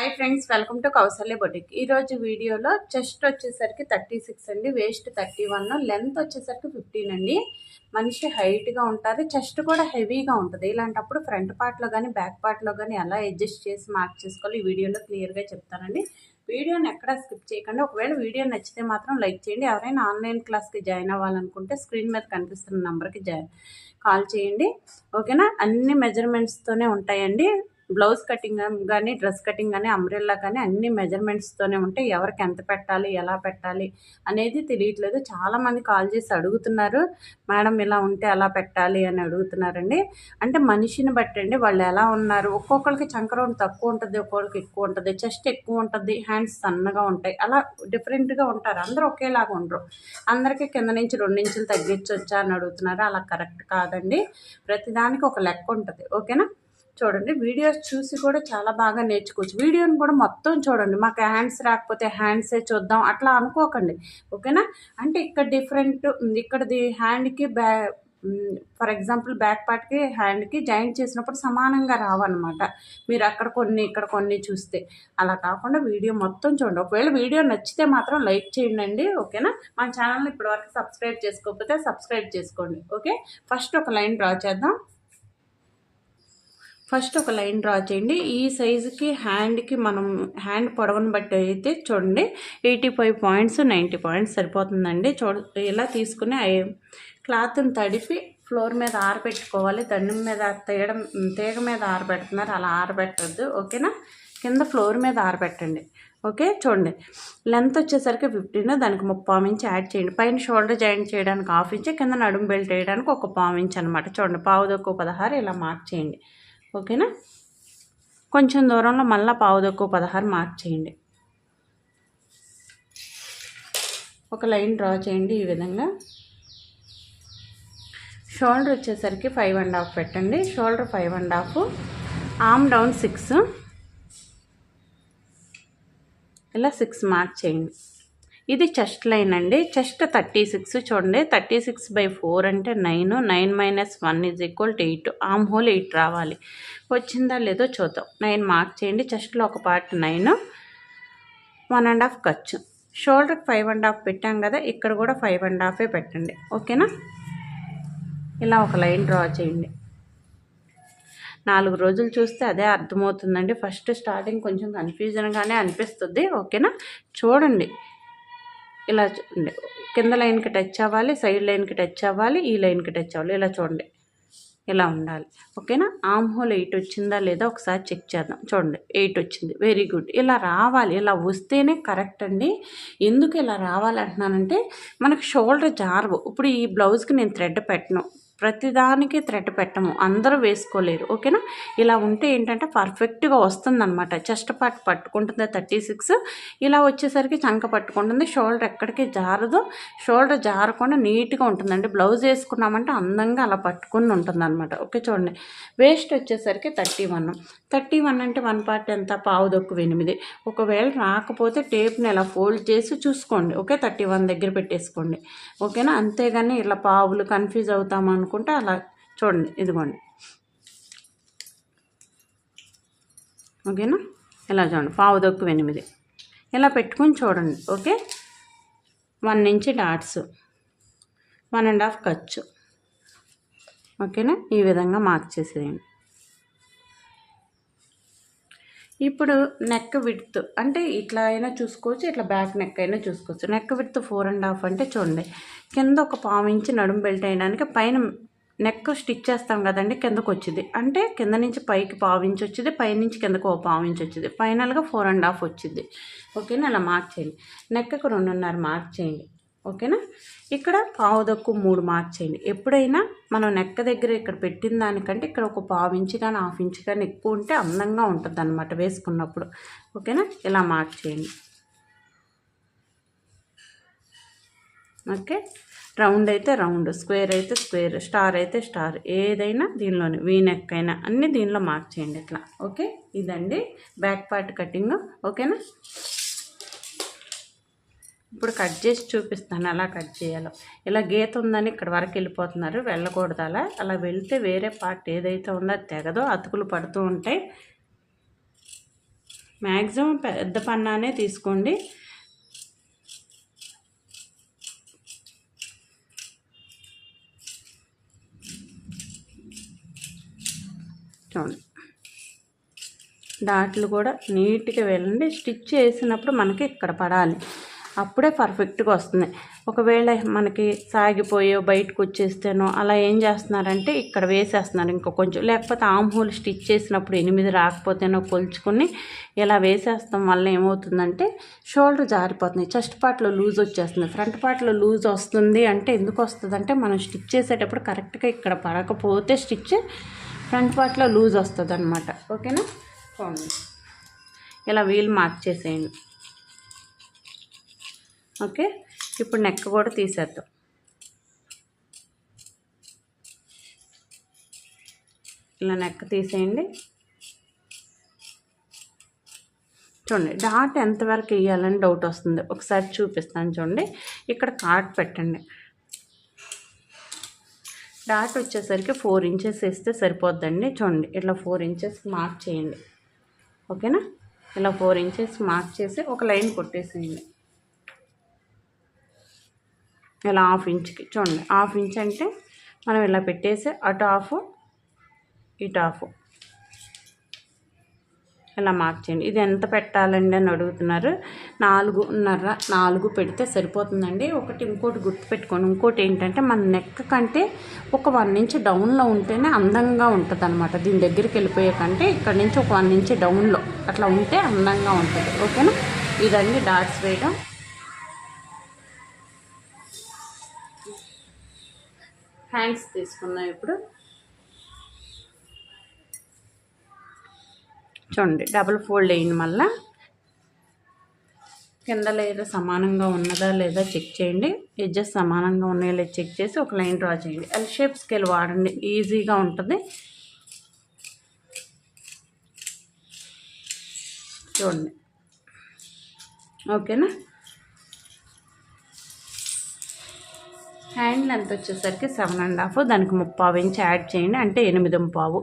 Hi friends welcome to Kausalya boutique ఈరోజు వీడియోలో chest వచ్చేసరికి థర్టీ సిక్స్ అండి వేస్ట్ థర్టీ వన్ లెంత్ వచ్చేసరికి ఫిఫ్టీన్ అండి. మనిషి హైట్గా ఉంటుంది చెస్ట్ కూడా హెవీగా ఉంటుంది. ఇలాంటప్పుడు ఫ్రంట్ పార్ట్లో కానీ బ్యాక్ పార్ట్లో కానీ ఎలా అడ్జస్ట్ చేసి మార్క్ చేసుకోవాలి ఈ వీడియోలో క్లియర్గా చెప్తానండి. వీడియోని ఎక్కడ స్కిప్ చేయకండి. ఒకవేళ వీడియో నచ్చితే మాత్రం లైక్ చేయండి. ఎవరైనా ఆన్లైన్ క్లాస్కి జాయిన్ అవ్వాలనుకుంటే స్క్రీన్ మీద కనిపిస్తున్న నెంబర్కి జాయిన్ కాల్ చేయండి. ఓకేనా? అన్ని మెజర్మెంట్స్తోనే ఉంటాయండి. బ్లౌజ్ కటింగ్ కానీ డ్రెస్ కటింగ్ కానీ అంబ్రెల్లా కానీ అన్ని మెజర్మెంట్స్తోనే ఉంటాయి ఎవరికి ఎంత పెట్టాలి ఎలా పెట్టాలి అనేది తెలియట్లేదు. చాలామంది కాల్ చేసి అడుగుతున్నారు మేడం ఇలా ఉంటే ఎలా పెట్టాలి? అని అడుగుతున్నారండి. అంటే మనిషిని బట్టండి వాళ్ళు ఎలా ఉన్నారు? ఒక్కొక్కరికి చంకరం తక్కువ ఉంటుంది ఒక్కొక్కరికి ఎక్కువ ఉంటుంది చెస్ట్ ఎక్కువ ఉంటుంది హ్యాండ్స్ సన్నగా ఉంటాయి. అలా డిఫరెంట్గా ఉంటారు. అందరూ ఒకేలాగా ఉండరు. అందరికీ కింద నుంచి రెండించులు తగ్గించవచ్చా అని అడుగుతున్నారు. అలా కరెక్ట్ కాదండి. ప్రతిదానికి ఒక లెక్క ఉంటుంది. ఓకేనా? చూడండి. వీడియోస్ చూసి కూడా చాలా బాగా నేర్చుకోవచ్చు. వీడియోని కూడా మొత్తం చూడండి. మాకు హ్యాండ్స్ రాకపోతే హ్యాండ్సే చూద్దాం. అట్లా అనుకోకండి. ఓకేనా? అంటే ఇక్కడ డిఫరెంట్ ఇక్కడది హ్యాండ్కి బ్యా ఫర్ ఎగ్జాంపుల్ బ్యాక్ పార్ట్కి హ్యాండ్కి జాయింట్ చేసినప్పుడు సమానంగా రావన్నమాట. మీరు అక్కడ కొన్ని ఇక్కడ కొన్ని చూస్తే. అలా కాకుండా వీడియో మొత్తం చూడండి. ఒకవేళ వీడియో నచ్చితే మాత్రం లైక్ చేయండి ఓకేనా? మా ఛానల్ని ఇప్పటివరకు సబ్స్క్రైబ్ చేసుకోకపోతే సబ్స్క్రైబ్ చేసుకోండి. ఓకే? ఫస్ట్ ఒక లైన్ డ్రా చేద్దాం. ఫస్ట్ ఒక లైన్ డ్రా చేయండి. ఈ సైజుకి హ్యాండ్కి మనం హ్యాండ్ పొడవను బట్టి అయితే చూడండి. Eighty five points ninety points సరిపోతుందండి. చూడ ఇలా తీసుకుని క్లాత్ని తడిపి ఫ్లోర్ మీద ఆరబెట్టుకోవాలి. దండం మీద తీయడం తీగ మీద ఆరబెడుతున్నారు. అలా ఆరబెట్టద్దు. ఓకేనా? కింద ఫ్లోర్ మీద ఆరబెట్టండి. ఓకే? చూడండి. లెంత్ వచ్చేసరికి ఫిఫ్టీన్ దానికి ముప్పావు ఇంచ్ యాడ్ చేయండి. పైన షోల్డర్ జాయింట్ చేయడానికి హాఫ్ ఇంచ్ కింద నడుము బెల్ట్ వేయడానికి ఒక పావు ఇంచ్ అనమాట చూడండి. పావుదొక్క పదహారు ఇలా మార్క్ చేయండి. ఓకేనా? కొంచెం దూరంలో మళ్ళీ పావుదొక్కు పదహారు మార్క్ చేయండి. ఒక లైన్ డ్రా చేయండి ఈ విధంగా. షోల్డర్ వచ్చేసరికి ఫైవ్ అండ్ హాఫ్ పెట్టండి. Shoulder five and half arm down six. ఇలా సిక్స్ మార్క్ చేయండి. ఇది చెస్ట్ లైన్ అండి. చెస్ట్ థర్టీ సిక్స్ చూడండి. థర్టీ సిక్స్ బై ఫోర్ అంటే nine. Nine minus one is equal to eight. Arm hole eight రావాలి. వచ్చిందా లేదో చూద్దాం. నైన్ మార్క్ చేయండి. చెస్ట్లో ఒక part nine. One and half ఖర్చు. షోల్డర్కి ఫైవ్ అండ్ హాఫ్ పెట్టాం కదా ఇక్కడ కూడా ఫైవ్ అండ్ హాఫే పెట్టండి. ఓకేనా? ఇలా ఒక లైన్ డ్రా చేయండి. నాలుగు రోజులు చూస్తే అదే అర్థమవుతుందండి. ఫస్ట్ స్టార్టింగ్ కొంచెం కన్ఫ్యూజన్గానే అనిపిస్తుంది. ఓకేనా? చూడండి. ఇలా చూడండి కింద లైన్కి టచ్ అవ్వాలి సైడ్ లైన్కి టచ్ అవ్వాలి ఈ లైన్కి టచ్ అవ్వాలి ఇలా చూడండి. ఇలా ఉండాలి. ఓకేనా? ఆమ్ హోల్ ఎయిట్ వచ్చిందా లేదా ఒకసారి చెక్ చేద్దాం. చూడండి ఎయిట్ వచ్చింది. Very good. ఇలా రావాలి. ఇలా వస్తేనే కరెక్ట్ అండి. ఎందుకు ఇలా రావాలి అంటున్నానంటే మనకు షోల్డర్ జారవు. ఇప్పుడు ఈ బ్లౌజ్కి నేను థ్రెడ్ పెట్టను. ప్రతిదానికి థ్రెడ్ పెట్టము. అందరూ వేసుకోలేరు. ఓకేనా? ఇలా ఉంటే ఏంటంటే పర్ఫెక్ట్గా వస్తుందన్నమాట. చెస్ట్ పార్ట్ పట్టుకుంటుంది థర్టీ సిక్స్ ఇలా వచ్చేసరికి చంక పట్టుకుంటుంది. షోల్డర్ ఎక్కడికి జారదు. షోల్డర్ జారకుండా నీట్గా ఉంటుందండి. బ్లౌజ్ వేసుకున్నామంటే అందంగా అలా పట్టుకుని ఉంటుందనమాట ఓకే చూడండి. వేస్ట్ వచ్చేసరికి థర్టీ వన్ థర్టీ వన్ అంటే వన్ పార్ట్ ఎంత? పావు దొక్కు ఎనిమిది. ఒకవేళ రాకపోతే టేప్ని ఇలా ఫోల్డ్ చేసి చూసుకోండి. ఓకే? థర్టీ వన్ దగ్గర పెట్టేసుకోండి. ఓకేనా? అంతేగాని ఇలా పావులు కన్ఫ్యూజ్ అవుతామనుకో అనుకుంటే అలా చూడండి. ఇదిగోండి. ఓకేనా? ఇలా చూడండి. పావు దొక్కు ఎనిమిది. ఇలా పెట్టుకుని చూడండి. ఓకే? వన్ నుంచి డాట్స్. వన్ అండ్ హాఫ్ ఖర్చు ఓకేనా? ఈ విధంగా మార్క్ చేసేయండి. ఇప్పుడు నెక్ విడ్త్ అంటే ఇట్లా అయినా చూసుకోవచ్చు ఇట్లా బ్యాక్ నెక్ అయినా చూసుకోవచ్చు. Neck width four and half అంటే చూడండి కింద ఒక పావు ఇంచి నడుము బెల్ట్ అయినానికి పైన నెక్ స్టిచ్ చేస్తాం కదండి కిందకు వచ్చింది. అంటే కింద నుంచి పైకి పావు ఇంచ్ వచ్చింది పై నుంచి కిందకు ఓ పావు ఇంచ్ వచ్చింది. ఫైనల్గా ఫోర్ అండ్ హాఫ్ వచ్చింది. ఓకేనా అలా మార్క్ చేయండి. నెక్కకు రెండున్నర మార్క్ చేయండి. ఓకేనా? ఇక్కడ పావు దక్కు మూడు మార్క్ చేయండి. ఎప్పుడైనా మనం నెక్క దగ్గర ఇక్కడ పెట్టిన దానికంటే ఇక్కడ ఒక పావు ఇంచు కానీ హాఫ్ ఇంచు కానీ ఎక్కువ ఉంటే అందంగా ఉంటుంది అనమాట వేసుకున్నప్పుడు. ఓకేనా? ఇలా మార్క్ చేయండి. ఓకే? రౌండ్ అయితే రౌండ్ స్క్వేర్ అయితే స్క్వేర్ స్టార్ అయితే స్టార్ ఏదైనా దీనిలోనే వీ నెక్ అయినా అన్నీ దీనిలో మార్క్ చేయండి ఇట్లా ఓకే? ఇదండి బ్యాక్ పార్ట్ కటింగ్. ఓకేనా? ఇప్పుడు కట్ చేసి చూపిస్తాను అలా కట్ చేయాలో. ఇలా గీత ఉందని ఇక్కడ వరకు వెళ్ళిపోతున్నారు వెళ్ళకూడదు అలా. అలా వెళ్తే వేరే పార్ట్ ఏదైతే ఉందో తెగదో అతుకులు పడుతూ ఉంటాయి. మ్యాక్సిమం పెద్ద పన్నానే తీసుకోండి. చూడండి. డాట్లు కూడా నీట్గా వెళ్ళండి. స్టిచ్ చేసినప్పుడు మనకి ఇక్కడ పడాలి. అప్పుడే పర్ఫెక్ట్గా వస్తుంది. ఒకవేళ మనకి సాగిపోయో బయటకు వచ్చేస్తేనో అలా ఏం చేస్తున్నారంటే ఇక్కడ వేసేస్తున్నారు ఇంకో కొంచెం. లేకపోతే ఆమ్ హోల్ స్టిచ్ చేసినప్పుడు ఎనిమిది రాకపోతేనో కొలుచుకొని ఇలా వేసేస్తాం వల్ల ఏమవుతుందంటే షోల్డర్ జారిపోతుంది. చెస్ట్ పార్ట్లో లూజ్ వచ్చేస్తుంది. ఫ్రంట్ పార్ట్లో లూజ్ వస్తుంది అంటే ఎందుకు వస్తుంది అంటే మనం స్టిచ్ చేసేటప్పుడు కరెక్ట్గా ఇక్కడ పడకపోతే స్టిచ్ ఫ్రంట్ పార్ట్లో లూజ్ వస్తుంది అనమాట ఓకేనా ఇలా వీల్ మార్క్ చేసేయండి. ఓకే? ఇప్పుడు నెక్ కూడా తీసేద్దాం. ఇలా నెక్ తీసేయండి. చూడండి డాట్ ఎంతవరకు వేయాలని డౌట్ వస్తుంది. ఒకసారి చూపిస్తాను చూడండి. ఇక్కడ కార్ట్ పెట్టండి. డాట్ వచ్చేసరికి ఫోర్ ఇంచెస్ వేస్తే సరిపోద్దండి. చూడండి ఇట్లా ఫోర్ ఇంచెస్ మార్క్ చేయండి. ఓకేనా? ఇలా ఫోర్ ఇంచెస్ మార్క్ చేసి ఒక లైన్ కొట్టేసేయండి. ఇలా హాఫ్ ఇంచ్కి చూడండి. హాఫ్ ఇంచ్ అంటే మనం ఇలా పెట్టేసి అటు హాఫ్ ఇటు హాఫ్. ఇలా మార్క్ చేయండి. ఇది ఎంత పెట్టాలండి అని అడుగుతున్నారు. నాలుగున్నర నాలుగు పెడితే సరిపోతుందండి. ఒకటి ఇంకోటి గుర్తు పెట్టుకోండి. ఇంకోటి ఏంటంటే మన నెక్ కంటే ఒక వన్ ఇంచ్ డౌన్లో ఉంటేనే అందంగా ఉంటుంది అనమాట దీని దగ్గరికి వెళ్ళిపోయే కంటే ఇక్కడ నుంచి ఒక వన్ ఇంచ్ డౌన్లో అట్లా ఉంటే అందంగా ఉంటుంది. ఓకేనా? ఇదండి డాట్స్ వేయడం. హ్యాండ్స్ తీసుకుందాం ఇప్పుడు. చూడండి డబుల్ ఫోల్డ్ వేయండి మళ్ళా. కింద లేదా సమానంగా ఉన్నదా లేదా చెక్ చేయండి. ఎడ్జెస్ సమానంగా ఉన్నాయో లేదా చెక్ చేసి ఒక లైన్ డ్రా చేయండి. ఎల్ షేప్ స్కేల్ వాడండి ఈజీగా ఉంటుంది. చూడండి. ఓకేనా? హ్యాండ్ లెంత్ వచ్చేసరికి సెవెన్ అండ్ హాఫ్. దానికి ముప్పావు ఇంచ్ యాడ్ చేయండి. అంటే ఎనిమిది పావు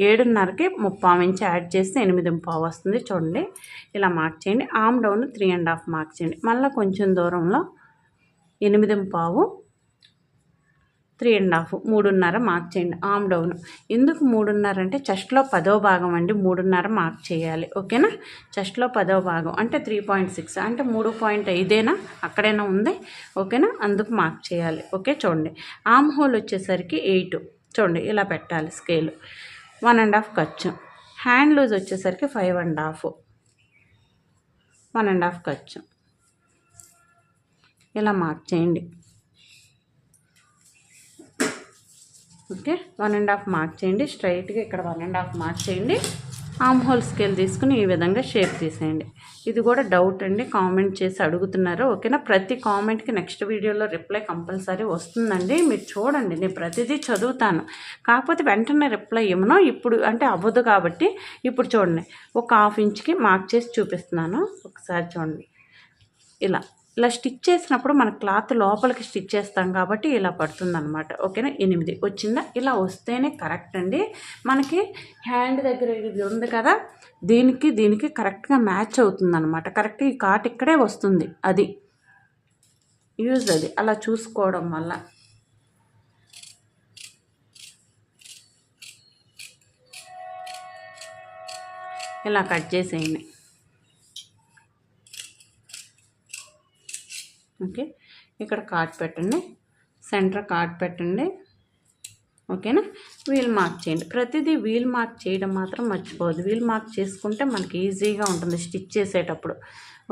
ఏడున్నరకి ముప్పావు ఇంచ్ యాడ్ చేస్తే ఎనిమిది పావు వస్తుంది. చూడండి. ఇలా మార్క్ చేయండి. Arm down three and half mark చేయండి. మళ్ళీ కొంచెం దూరంలో ఎనిమిది పావు త్రీ అండ్ హాఫ్ మూడున్నర మార్క్ చేయండి. ఆమ్ డౌన్ ఎందుకు మూడున్నర అంటే చెస్ట్లో పదో భాగం అండి మూడున్నర మార్క్ చేయాలి. ఓకేనా? చెస్ట్లో పదో భాగం. అంటే త్రీ పాయింట్ సిక్స్ అంటే మూడు పాయింట్ ఐదేనా? అక్కడైనా ఉంది. ఓకేనా? అందుకు మార్క్ చేయాలి. ఓకే చూడండి. ఆమ్ హోల్ వచ్చేసరికి ఎయిట్. చూడండి ఇలా పెట్టాలి స్కేల్. వన్ అండ్ హాఫ్ ఖర్చు హ్యాండ్ లూజ్ వచ్చేసరికి five and half. One and half ఖర్చు ఇలా మార్క్ చేయండి. Okay one and half mark చేయండి. స్ట్రైట్గా ఇక్కడ వన్ అండ్ హాఫ్ మార్క్ చేయండి. ఆమ్ హోల్ స్కేల్ తీసుకుని ఈ విధంగా షేప్ తీసేయండి. ఇది కూడా డౌట్ అండి కామెంట్ చేసి అడుగుతున్నారు. ఓకేనా ప్రతి కామెంట్కి నెక్స్ట్ వీడియోలో రిప్లై కంపల్సరీ వస్తుందండి. మీరు చూడండి నేను ప్రతిదీ చదువుతాను. కాకపోతే వెంటనే రిప్లై ఇవ్వను ఇప్పుడు అంటే అవ్వదు కాబట్టి ఇప్పుడు చూడండి. ఒక హాఫ్ ఇంచ్కి మార్క్ చేసి చూపిస్తున్నాను. ఒకసారి చూడండి. ఇలా. ఇలా స్టిచ్ చేసినప్పుడు మన క్లాత్ లోపలికి స్టిచ్ చేస్తాం కాబట్టి ఇలా పడుతుందనమాట ఓకేనా? ఎనిమిది. వచ్చిందా? ఇలా వస్తేనే కరెక్ట్ అండి. మనకి హ్యాండ్ దగ్గర ఇది ఉంది కదా దీనికి దీనికి కరెక్ట్గా మ్యాచ్ అవుతుంది అనమాట కరెక్ట్ ఈ కాట్ ఇక్కడే వస్తుంది. అది. యూజ్ అది. అలా చూసుకోవడం వల్ల. ఇలా కట్ చేసేయండి. ఓకే? ఇక్కడ కార్డ్ పెట్టండి. సెంటర్ కార్డ్ పెట్టండి. ఓకేనా? వీల్ మార్క్ చేయండి. ప్రతిదీ వీల్ మార్క్ చేయడం మాత్రం మర్చిపోవద్దు. వీల్ మార్క్ చేసుకుంటే మనకి ఈజీగా ఉంటుంది స్టిచ్ చేసేటప్పుడు.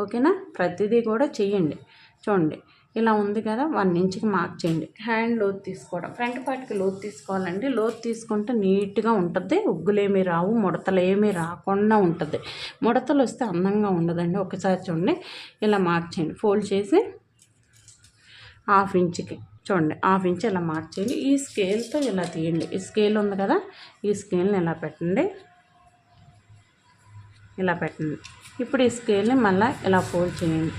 ఓకేనా? ప్రతిదీ కూడా చేయండి. చూడండి. ఇలా ఉంది కదా వన్ ఇంచ్కి మార్క్ చేయండి. హ్యాండ్ లోత్ తీసుకోవడం. ఫ్రంట్ పార్ట్కి లోత్ తీసుకోవాలండి. లోత్ తీసుకుంటే నీట్గా ఉంటుంది. ఉగ్గులేమీ రావు ముడతలు ఏమీ రాకుండా ఉంటుంది. ముడతలు వస్తే అందంగా ఉండదండి. ఒకసారి చూడండి. ఇలా మార్క్ చేయండి. ఫోల్డ్ చేసి హాఫ్ ఇంచ్కి. చూడండి హాఫ్ ఇంచ్ ఇలా మార్క్ చేయండి ఈ స్కేల్తో ఇలా తీయండి. ఈ స్కేల్ ఉంది కదా ఈ స్కేల్ని ఇలా పెట్టండి. ఇలా పెట్టండి. ఇప్పుడు ఈ స్కేల్ని మళ్ళీ ఇలా ఫోల్డ్ చేయండి.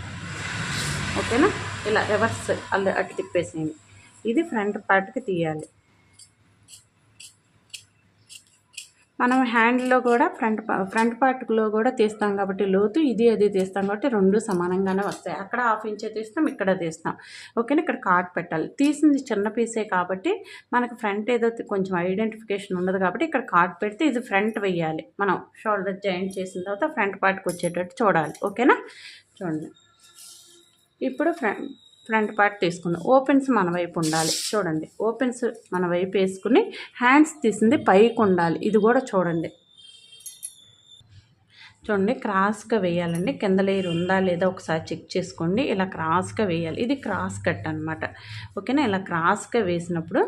ఓకేనా? ఇలా రివర్స్ అలా అటు తిప్పేసేయండి. ఇది ఫ్రంట్ పార్ట్కి తీయాలి. మనం హ్యాండ్లో కూడా ఫ్రంట్ ఫ్రంట్ పార్ట్లో కూడా తీస్తాం కాబట్టి లోతు ఇది అది తీస్తాం కాబట్టి రెండు సమానంగానే వస్తాయి. అక్కడ హాఫ్ ఇంచే తీస్తాం ఇక్కడ తీస్తాం. ఓకేనా? ఇక్కడ కార్డ్ పెట్టాలి. తీసింది చిన్న పీసే కాబట్టి మనకు ఫ్రంట్ ఏదో కొంచెం ఐడెంటిఫికేషన్ ఉండదు కాబట్టి ఇక్కడ కార్డ్ పెడితే ఇది ఫ్రంట్ వేయాలి మనం షోల్డర్ జాయింట్ చేసిన తర్వాత ఫ్రంట్ పార్ట్కి వచ్చేటట్టు చూడాలి. ఓకేనా? చూడండి. ఇప్పుడు ఫ్రంట్ ఫ్రంట్ పార్ట్ తీసుకుందాం. ఓపెన్స్ మన వైపు ఉండాలి. చూడండి. ఓపెన్స్ మన వైపు వేసుకుని హ్యాండ్స్ తీసింది పైకి ఉండాలి. ఇది కూడా చూడండి. చూడండి క్రాస్గా వేయాలండి. కింద లేయర్ ఉందా లేదా ఒకసారి చెక్ చేసుకోండి. ఇలా క్రాస్గా వేయాలి. ఇది క్రాస్ కట్ అనమాట ఓకేనా? ఇలా క్రాస్గా వేసినప్పుడు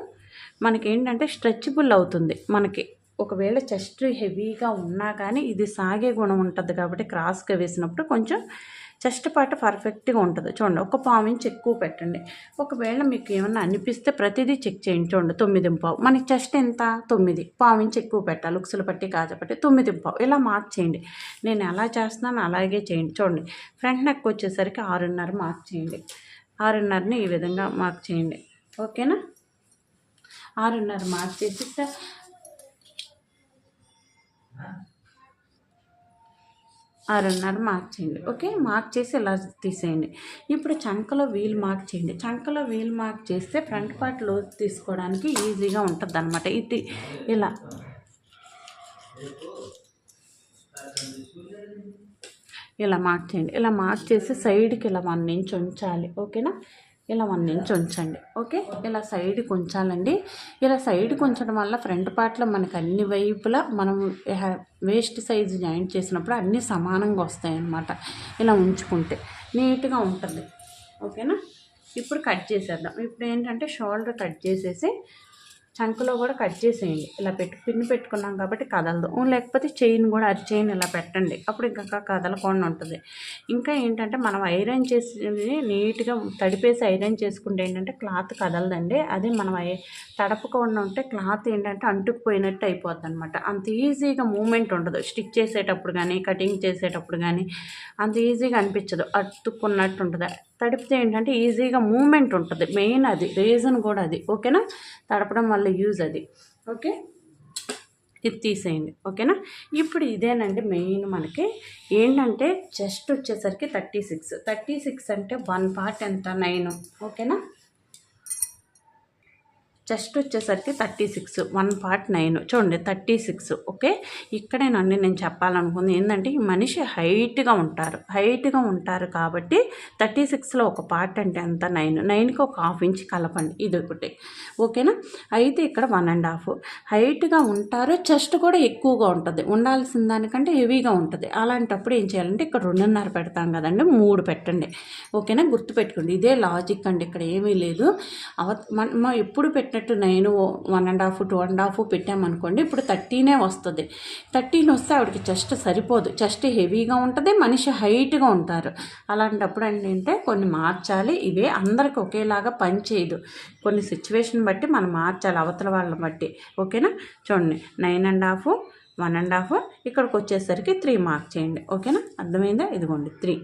మనకి ఏంటంటే స్ట్రెచబుల్ అవుతుంది. మనకి ఒకవేళ చెస్ట్ హెవీగా ఉన్నా కానీ ఇది సాగే గుణం ఉంటుంది కాబట్టి క్రాస్గా వేసినప్పుడు కొంచెం చెస్ట్ పార్ట్ పర్ఫెక్ట్గా ఉంటుంది. చూడండి ఒక పావు ఇంచ్ ఎక్కువ పెట్టండి. ఒకవేళ మీకు ఏమన్నా అనిపిస్తే ప్రతిదీ చెక్ చేయండి. చూడండి తొమ్మిది పావు. మనకి చెస్ట్ ఎంత? తొమ్మిది. పావు ఇంచ్ ఎక్కువ పెట్టాలి. ఉక్సులు పట్టి కాజపట్టి తొమ్మిది పావు. ఇలా మార్క్ చేయండి. నేను ఎలా చేస్తున్నాను అలాగే చేయండి. చూడండి ఫ్రంట్ నెక్ వచ్చేసరికి ఆరున్నర మార్క్ చేయండి. ఆరున్నరని ఈ విధంగా మార్క్ చేయండి. ఓకేనా? ఆరున్నర మార్క్ చేసి సార్ ఆరున్నర మార్క్ చేయండి. ఓకే మార్క్ చేసి ఇలా తీసేయండి. ఇప్పుడు చంకలో వీల్ మార్క్ చేయండి. చంకలో వీల్ మార్క్ చేస్తే ఫ్రంట్ పార్ట్లో తీసుకోవడానికి ఈజీగా ఉంటుంది అనమాట ఇది ఇలా. ఇలా మార్క్ చేయండి. ఇలా మార్క్ చేసి సైడ్కి ఇలా వన్ ఇంచ్ ఉంచాలి. ఓకేనా ఇలా వన్ ఇంచ్ ఉంచండి. ఓకే? ఇలా సైడ్కి ఉంచాలండి ఇలా సైడ్కి ఉంచడం వల్ల ఫ్రంట్ పార్ట్లో మనకి అన్ని వైపులా మనం వేస్ట్ సైజ్ జాయింట్ చేసినప్పుడు అన్నీ సమానంగా వస్తాయి అన్నమాట ఇలా ఉంచుకుంటే నీట్గా ఉంటుంది. ఓకేనా? ఇప్పుడు కట్ చేసేద్దాం. ఇప్పుడు ఏంటంటే షోల్డర్ కట్ చేసేసి చంకలో కూడా కట్ చేసేయండి. ఇలా పెట్టి పిన్ పెట్టుకున్నాం కాబట్టి కదలదు. లేకపోతే చైన్ కూడా అది చైన్ ఇలా పెట్టండి. అప్పుడు ఇంకా కదలకుండా ఉంటుంది. ఇంకా ఏంటంటే మనం ఐరన్ చేసి నీట్గా తడిపేసి ఐరన్ చేసుకుంటే ఏంటంటే క్లాత్ కదలదండి. అదే మనం తడపకుండా ఉంటే క్లాత్ ఏంటంటే అంటుకుపోయినట్టు అయిపోద్ది అనమాట అంత ఈజీగా మూమెంట్ ఉండదు. స్టిచ్ చేసేటప్పుడు కానీ కటింగ్ చేసేటప్పుడు కానీ అంత ఈజీగా అనిపించదు. అతుక్కున్నట్టు ఉంటుంది. తడిపితే ఏంటంటే ఈజీగా మూమెంట్ ఉంటుంది. మెయిన్ అది. రీజన్ కూడా అది. ఓకేనా? తడపడం వల్ల యూజ్ అది. ఓకే ఇది తీసేయండి. ఓకేనా ఇప్పుడు ఇదేనండి మెయిన్ మనకి. ఏంటంటే చెస్ట్ వచ్చేసరికి థర్టీ సిక్స్ థర్టీ సిక్స్ అంటే వన్ పార్ట్ ఎంత? నైన్ ఓకేనా చెస్ట్ వచ్చేసరికి thirty six one part nine. చూడండి థర్టీ సిక్స్ ఓకే? ఇక్కడేనండి నేను చెప్పాలనుకుంది ఏంటంటే ఈ మనిషి హైట్గా ఉంటారు. హైట్గా ఉంటారు కాబట్టి థర్టీ సిక్స్లో ఒక పార్ట్ అంటే ఎంత? నైన్. నైన్కి ఒక హాఫ్ ఇంచ్ కలపండి. ఇది ఒకటి. ఓకేనా? అయితే ఇక్కడ వన్ అండ్ హాఫ్. హైట్గా ఉంటారు చెస్ట్ కూడా ఎక్కువగా ఉంటుంది. ఉండాల్సిన దానికంటే హెవీగా ఉంటుంది. అలాంటప్పుడు ఏం చేయాలంటే ఇక్కడ రెండున్నర పెడతాం కదండి మూడు పెట్టండి. ఓకేనా? గుర్తుపెట్టుకోండి. ఇదే లాజిక్ అండి. ఇక్కడ ఏమీ లేదు. అవ మనం ఎప్పుడు పెట్టినట్టు nine one and half two and half పెట్టామనుకోండి ఇప్పుడు థర్టీనే వస్తుంది. థర్టీన్ వస్తే ఆవిడకి చెస్ట్ సరిపోదు. చెస్ట్ హెవీగా ఉంటుంది మనిషి హైట్గా ఉంటారు. అలాంటప్పుడు ఏంటంటే కొన్ని మార్చాలి. ఇవే అందరికి ఒకేలాగా పనిచేయదు కొన్ని సిచ్యువేషన్ బట్టి మనం మార్చాలి అవతల వాళ్ళని బట్టి. ఓకేనా? చూడండి. Nine and half one and half ఇక్కడికి వచ్చేసరికి త్రీ మార్క్ చేయండి. ఓకేనా? అర్థమైందా? ఇదిగోండి త్రీ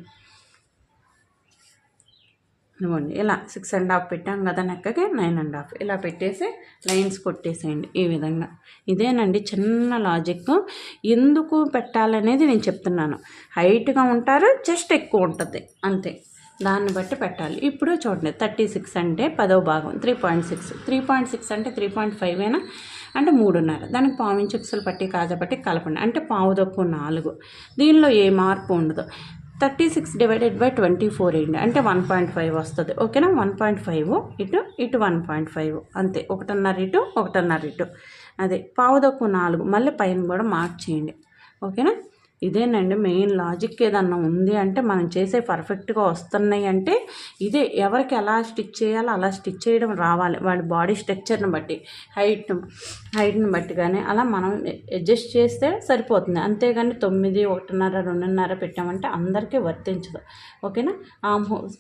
ఇవ్వండి. ఇలా సిక్స్ అండ్ హాఫ్ పెట్టాం కదా నెక్కకి నైన్ అండ్ హాఫ్ ఇలా పెట్టేసి లైన్స్ కొట్టేసేయండి ఈ విధంగా. ఇదేనండి చిన్న లాజిక్ ఎందుకు పెట్టాలనేది నేను చెప్తున్నాను. హైట్గా ఉంటారు జస్ట్ ఎక్కువ ఉంటుంది. అంతే. దాన్ని బట్టి పెట్టాలి. ఇప్పుడు చూడండి థర్టీ సిక్స్ అంటే పదో భాగం three point six three point six అంటే త్రీ పాయింట్ ఫైవ్ అయినా అంటే మూడున్నర. దానికి పావు పట్టి కాజా పట్టి కలపండి. అంటే పావు దొక్కు నాలుగు. దీనిలో ఏ మార్పు ఉండదు. Thirty six divided by twenty four వేయండి అంటే వన్ పాయింట్ ఫైవ్ వస్తుంది. ఓకేనా? వన్ పాయింట్ ఫైవ్ ఇటు ఇటు వన్ పాయింట్ ఫైవ్ అంతే. ఒకటిన్నర ఇటు ఒకటిన్నర ఇటు. అదే పావుదొక్కు నాలుగు. మళ్ళీ పైన కూడా మార్క్ చేయండి. ఓకేనా? ఇదేనండి మెయిన్ లాజిక్ ఏదన్నా ఉంది అంటే మనం చేసే పర్ఫెక్ట్గా వస్తున్నాయి అంటే ఇదే ఎవరికి ఎలా స్టిచ్ చేయాలో అలా స్టిచ్ చేయడం రావాలి. వాళ్ళ బాడీ స్ట్రక్చర్ని బట్టి హైట్ హైట్ని బట్టి కానీ అలా మనం అడ్జస్ట్ చేస్తే సరిపోతుంది. అంతేగాని తొమ్మిది ఒకటిన్నర రెండున్నర పెట్టామంటే అందరికీ వర్తించదు. ఓకేనా? ఆ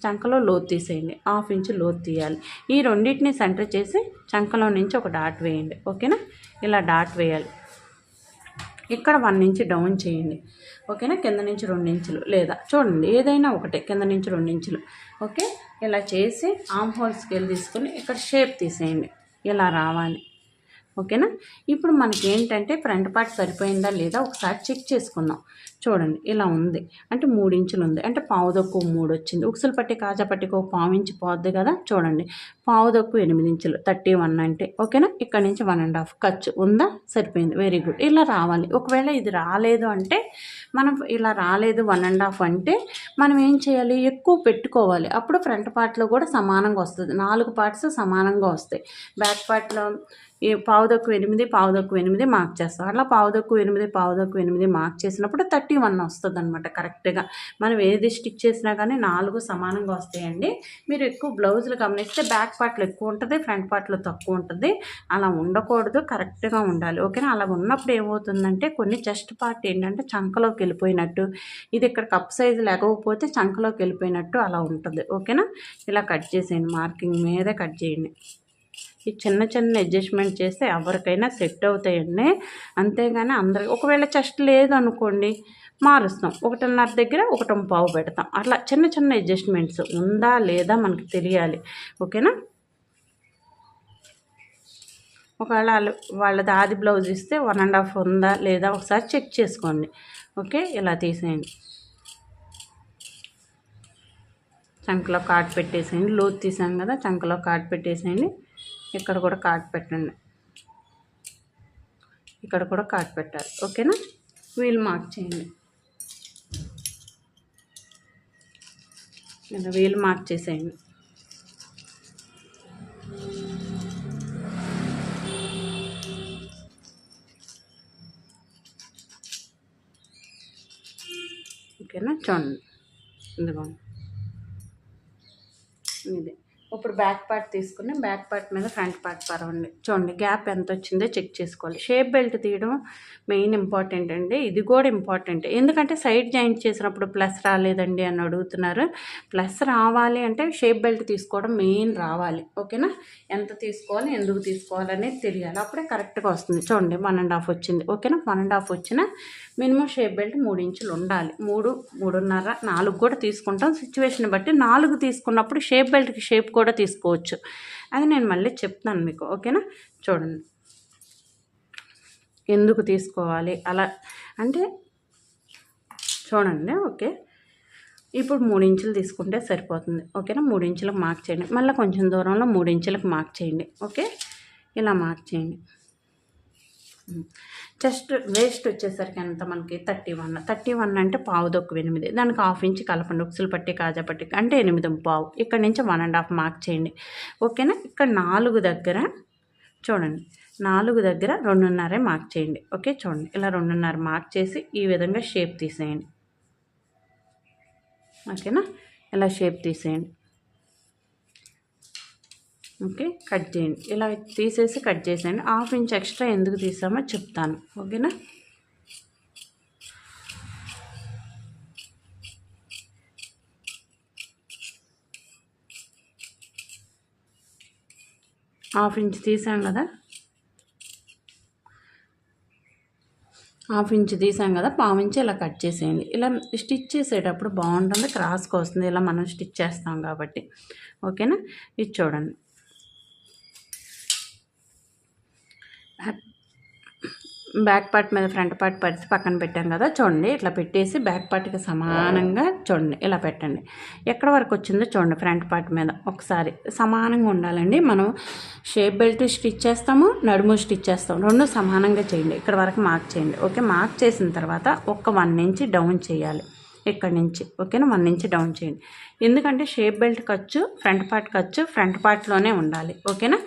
చంకలో లోతు తీసేయండి. హాఫ్ ఇంచ్ లోతు తీయాలి. ఈ రెండింటిని సెంటర్ చేసి చంకలో నుంచి ఒక డాట్ వేయండి. ఓకేనా? ఇలా డాట్ వేయాలి. ఇక్కడ వన్ ఇంచ్ డౌన్ చేయండి. ఓకేనా? కింద నుంచి రెండు ఇంచులు లేదా చూడండి ఏదైనా ఒకటే కింద నుంచి రెండు ఇంచులు. ఓకే? ఇలా చేసి ఆమ్ హోల్ స్కేల్ తీసుకొని ఇక్కడ షేప్ తీసేయండి. ఇలా రావాలి. ఓకేనా? ఇప్పుడు మనకి ఏంటంటే ఫ్రంట్ పార్ట్ సరిపోయిందా లేదా ఒకసారి చెక్ చేసుకుందాం. చూడండి ఇలా ఉంది. అంటే మూడు ఇంచులు ఉంది. అంటే పావు దొక్కు మూడు వచ్చింది. ఉక్సులు పట్టి కాజా పట్టికి ఒక పావు ఇంచు పోద్ది కదా? చూడండి పావుదొక్కు ఎనిమిది ఇంచులు. థర్టీ వన్ అంటే ఓకేనా? ఇక్కడ నుంచి వన్ అండ్ హాఫ్. ఖర్చు ఉందా? సరిపోయింది. Very good. ఇలా రావాలి. ఒకవేళ ఇది రాలేదు అంటే మనం ఇలా రాలేదు వన్ అండ్ హాఫ్ అంటే మనం ఏం చేయాలి? ఎక్కువ పెట్టుకోవాలి. అప్పుడు ఫ్రంట్ పార్ట్లో కూడా సమానంగా వస్తుంది. నాలుగు పార్ట్స్ సమానంగా వస్తాయి. బ్యాక్ పార్ట్లో ఈ పావుదక్కు ఎనిమిది పావుదక్కు ఎనిమిది మార్క్ చేస్తాం. అట్లా పావుదక్కు ఎనిమిది పావుదక్కు ఎనిమిది మార్క్ చేసినప్పుడు థర్టీ వన్ వస్తుంది అనమాట కరెక్ట్గా. మనం ఏది స్టిచ్ చేసినా కానీ నాలుగు సమానంగా వస్తాయండి. మీరు ఎక్కువ బ్లౌజులు గమనిస్తే బ్యాక్ పార్ట్లు ఎక్కువ ఉంటుంది ఫ్రంట్ పార్ట్లు తక్కువ ఉంటుంది. అలా ఉండకూడదు కరెక్ట్గా ఉండాలి. ఓకేనా? అలా ఉన్నప్పుడు ఏమవుతుందంటే కొన్ని చెస్ట్ పార్ట్ ఏంటంటే చంకలోకి వెళ్ళిపోయినట్టు ఇది ఇక్కడ కప్ సైజు లేకపోతే చంకలోకి వెళ్ళిపోయినట్టు అలా ఉంటుంది. ఓకేనా? ఇలా కట్ చేసేయండి మార్కింగ్ మీదే కట్ చేయండి. ఈ చిన్న చిన్న అడ్జస్ట్మెంట్ చేస్తే ఎవరికైనా సెట్ అవుతాయండి. అంతేగాని అందరికి ఒకవేళ చెస్ట్ లేదనుకోండి మారుస్తాం. ఒకటిన్నర దగ్గర ఒకటి పావు పెడతాం. అట్లా చిన్న చిన్న అడ్జస్ట్మెంట్స్ ఉందా లేదా మనకి తెలియాలి. ఓకేనా? ఒకవేళ వాళ్ళు వాళ్ళది ఆది బ్లౌజ్ ఇస్తే వన్ అండ్ హాఫ్ ఉందా లేదా ఒకసారి చెక్ చేసుకోండి. ఓకే? ఇలా తీసేయండి. చంకలో కాట్ పెట్టేసేయండి. లోతు తీసాం కదా చంకలో కాట్ పెట్టేసేయండి. ఇక్కడ కూడా కాట్ పెట్టండి. ఇక్కడ కూడా కాట్ పెట్టాలి. ఓకేనా వీల్ మార్క్ చేయండి. ఇలా వీల్ మార్క్ చేసేయండి. ఓకేనా చూడండి. ఇదిగోండి ఇది. ఇప్పుడు బ్యాక్ పార్ట్ తీసుకుని బ్యాక్ పార్ట్ మీద ఫ్రంట్ పార్ట్ పరవండి. చూడండి గ్యాప్ ఎంత వచ్చిందో చెక్ చేసుకోవాలి. షేప్ బెల్ట్ తీయడం మెయిన్ ఇంపార్టెంట్ అండి. ఇది కూడా ఇంపార్టెంట్. ఎందుకంటే సైడ్ జాయింట్ చేసినప్పుడు ప్లస్ రాలేదండి అని అడుగుతున్నారు. ప్లస్ రావాలి అంటే షేప్ బెల్ట్ తీసుకోవడం మెయిన్ రావాలి. ఓకేనా? ఎంత తీసుకోవాలి ఎందుకు తీసుకోవాలి అనేది తెలియాలి. అప్పుడే కరెక్ట్గా వస్తుంది. చూడండి వన్ అండ్ హాఫ్ వచ్చింది. ఓకేనా? వన్ అండ్ హాఫ్ వచ్చిన మినిమం షేప్ బెల్ట్ మూడు ఇంచులు ఉండాలి. మూడు మూడున్నర నాలుగు కూడా తీసుకుంటాం. సిచ్యువేషన్ బట్టి నాలుగు తీసుకున్నప్పుడు షేప్ బెల్ట్కి షేప్ కూడా తీసుకోవచ్చు. అది నేను మళ్ళీ చెప్తాను మీకు. ఓకేనా? చూడండి. ఎందుకు తీసుకోవాలి? అలా అంటే చూడండి. ఓకే. ఇప్పుడు మూడు ఇంచులు తీసుకుంటే సరిపోతుంది. ఓకేనా? మూడు ఇంచులకు మార్క్ చేయండి. మళ్ళీ కొంచెం దూరంలో మూడు ఇంచులకు మార్క్ చేయండి. ఓకే? ఇలా మార్క్ చేయండి. జస్ట్ వేస్ట్ వచ్చేసరికి ఎంత మనకి? Thirty one. థర్టీ వన్ అంటే పావు దొక్కు ఎనిమిది. దానికి హాఫ్ ఇంచ్ కలపండి. ఉక్సులు పట్టి కాజా పట్టి అంటే ఎనిమిది పావు. ఇక్కడ నుంచి వన్ అండ్ హాఫ్ మార్క్ చేయండి. ఓకేనా? ఇక్కడ నాలుగు దగ్గర చూడండి. నాలుగు దగ్గర రెండున్నరే మార్క్ చేయండి. ఓకే? చూడండి. ఇలా రెండున్నర మార్క్ చేసి ఈ విధంగా షేప్ తీసేయండి. ఓకేనా? ఇలా షేప్ తీసేయండి. ఓకే కట్ చేయండి. ఇలా తీసేసి కట్ చేసేయండి. హాఫ్ ఇంచ్ ఎక్స్ట్రా ఎందుకు తీసామో చెప్తాను. ఓకేనా? హాఫ్ ఇంచ్ తీసాం కదా? హాఫ్ ఇంచ్ తీసాం కదా పావు ఇంచ్ ఇలా కట్ చేసేయండి. ఇలా స్టిచ్ చేసేటప్పుడు బాగుంటుంది క్రాస్కి వస్తుంది. ఇలా మనం స్టిచ్ చేస్తాం కాబట్టి. ఓకేనా? ఇది చూడండి. బ్యాక్ పార్ట్ మీద ఫ్రంట్ పార్ట్ పరిచి పక్కన పెట్టాం కదా చూడండి. ఇట్లా పెట్టేసి బ్యాక్ పార్ట్కి సమానంగా చూడండి ఇలా పెట్టండి. ఎక్కడ వరకు వచ్చిందో చూడండి ఫ్రంట్ పార్ట్ మీద. ఒకసారి సమానంగా ఉండాలండి. మనం షేప్ బెల్ట్ స్టిచ్ చేస్తాము నడుము స్టిచ్ చేస్తాము. రెండు సమానంగా చేయండి. ఇక్కడ వరకు మార్క్ చేయండి. ఓకే మార్క్ చేసిన తర్వాత ఒక వన్ ఇంచ్ డౌన్ చేయాలి. ఇక్కడ నుంచి ఓకేనా? వన్ ఇంచ్ డౌన్ చేయండి. ఎందుకంటే షేప్ బెల్ట్ ఖర్చు ఫ్రంట్ పార్ట్ ఖర్చు ఫ్రంట్ పార్ట్లోనే ఉండాలి. ఓకేనా?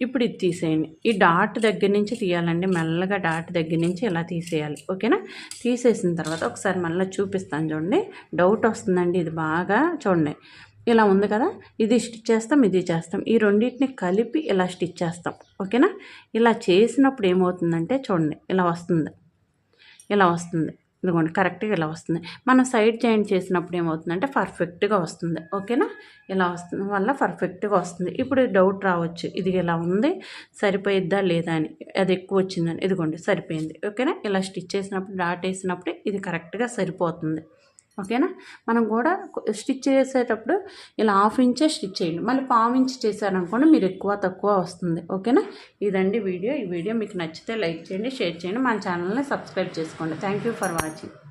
ఇప్పుడు ఇది తీసేయండి. ఈ డాట్ దగ్గర నుంచి తీయాలండి. మెల్లగా డాట్ దగ్గర నుంచి ఇలా తీసేయాలి. ఓకేనా? తీసేసిన తర్వాత ఒకసారి మళ్ళీ చూపిస్తాను చూడండి. డౌట్ వస్తుందండి. ఇది బాగా చూడండి. ఇలా ఉంది కదా? ఇది స్టిచ్ చేస్తాం ఇది చేస్తాం. ఈ రెండింటిని కలిపి ఇలా స్టిచ్ చేస్తాం. ఓకేనా? ఇలా చేసినప్పుడు ఏమవుతుందంటే చూడండి ఇలా వస్తుంది. ఇలా వస్తుంది. ఇదిగోండి కరెక్ట్గా ఇలా వస్తుంది. మనం సైడ్ జాయింట్ చేసినప్పుడు ఏమవుతుందంటే పర్ఫెక్ట్గా వస్తుంది. ఓకేనా? ఇలా వస్తుంది. వల్ల పర్ఫెక్ట్గా వస్తుంది. ఇప్పుడు డౌట్ రావచ్చు. ఇది ఇలా ఉంది సరిపోయిద్దా లేదా అని. అది ఎక్కువ వచ్చిందని. ఇదిగోండి సరిపోయింది. ఓకేనా? ఇలా స్టిచ్ చేసినప్పుడు డాట్ వేసినప్పుడు ఇది కరెక్ట్గా సరిపోతుంది. ఓకేనా? మనం కూడా స్టిచ్ చేసేటప్పుడు ఇలా హాఫ్ ఇంచే స్టిచ్ చేయండి. మళ్ళీ పావు ఇంచ్ చేశారనుకోండి మీరు ఎక్కువ తక్కువ వస్తుంది. ఓకేనా? ఇదండి వీడియో. ఈ వీడియో మీకు నచ్చితే లైక్ చేయండి షేర్ చేయండి. మన ఛానల్ని సబ్స్క్రైబ్ చేసుకోండి. Thank you for watching.